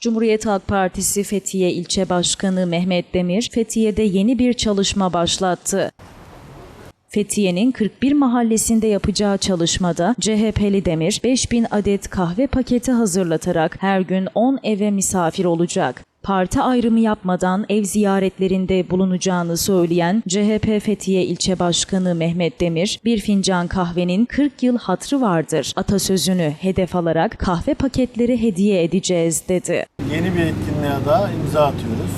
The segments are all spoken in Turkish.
Cumhuriyet Halk Partisi Fethiye İlçe Başkanı Mehmet Demir, Fethiye'de yeni bir çalışma başlattı. Fethiye'nin 41 mahallesinde yapacağı çalışmada CHP'li Demir 5000 adet kahve paketi hazırlatarak her gün 10 eve misafir olacak. Parti ayrımı yapmadan ev ziyaretlerinde bulunacağını söyleyen CHP Fethiye İlçe Başkanı Mehmet Demir, bir fincan kahvenin 40 yıl hatrı vardır atasözünü hedef alarak kahve paketleri hediye edeceğiz dedi. Yeni bir etkinliğe daha imza atıyoruz.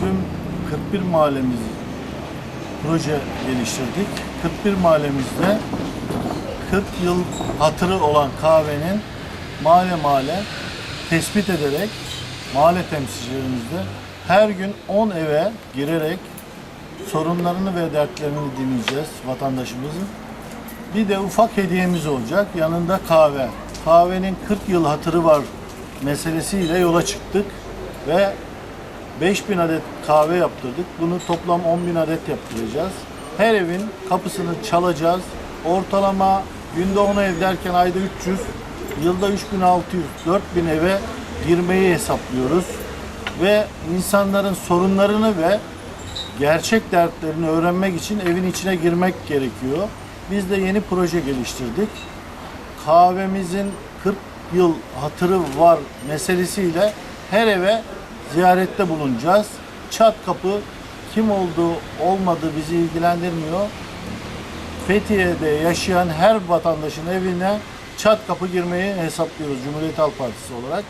Tüm 41 mahallemiz proje geliştirdik. 41 mahallemizde 40 yıl hatırı olan kahvenin mahalle mahalle tespit ederek mahalle temsilcilerimizde her gün 10 eve girerek sorunlarını ve dertlerini dinleyeceğiz vatandaşımızın. Bir de ufak hediyemiz olacak. Yanında kahve. Kahvenin 40 yıl hatırı var meselesiyle yola çıktık ve 5000 adet kahve yaptırdık. Bunu toplam 10.000 adet yaptıracağız. Her evin kapısını çalacağız. Ortalama günde 10 ev derken ayda 300, yılda 3600, 4000 eve girmeyi hesaplıyoruz. Ve insanların sorunlarını ve gerçek dertlerini öğrenmek için evin içine girmek gerekiyor. Biz de yeni proje geliştirdik. Kahvemizin 40 yıl hatırı var meselesiyle her eve ziyarette bulunacağız. Çat kapı kim olduğu olmadığı bizi ilgilendirmiyor. Fethiye'de yaşayan her vatandaşın evine çat kapı girmeyi hesaplıyoruz Cumhuriyet Halk Partisi olarak.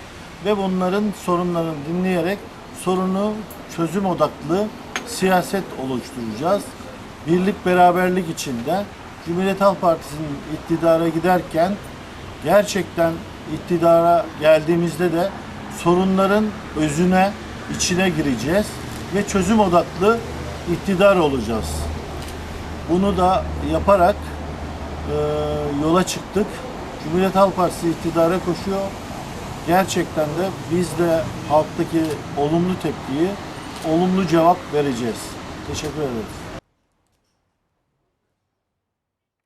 Ve bunların sorunlarını dinleyerek sorunu çözüm odaklı siyaset oluşturacağız. Birlik beraberlik içinde Cumhuriyet Halk Partisi'nin iktidara giderken gerçekten iktidara geldiğimizde de sorunların özüne, içine gireceğiz ve çözüm odaklı iktidar olacağız. Bunu da yaparak e, yola çıktık. Cumhuriyet Halk Partisi iktidara koşuyor. Gerçekten de biz de halktaki olumlu tepkiyi olumlu cevap vereceğiz. Teşekkür ederiz.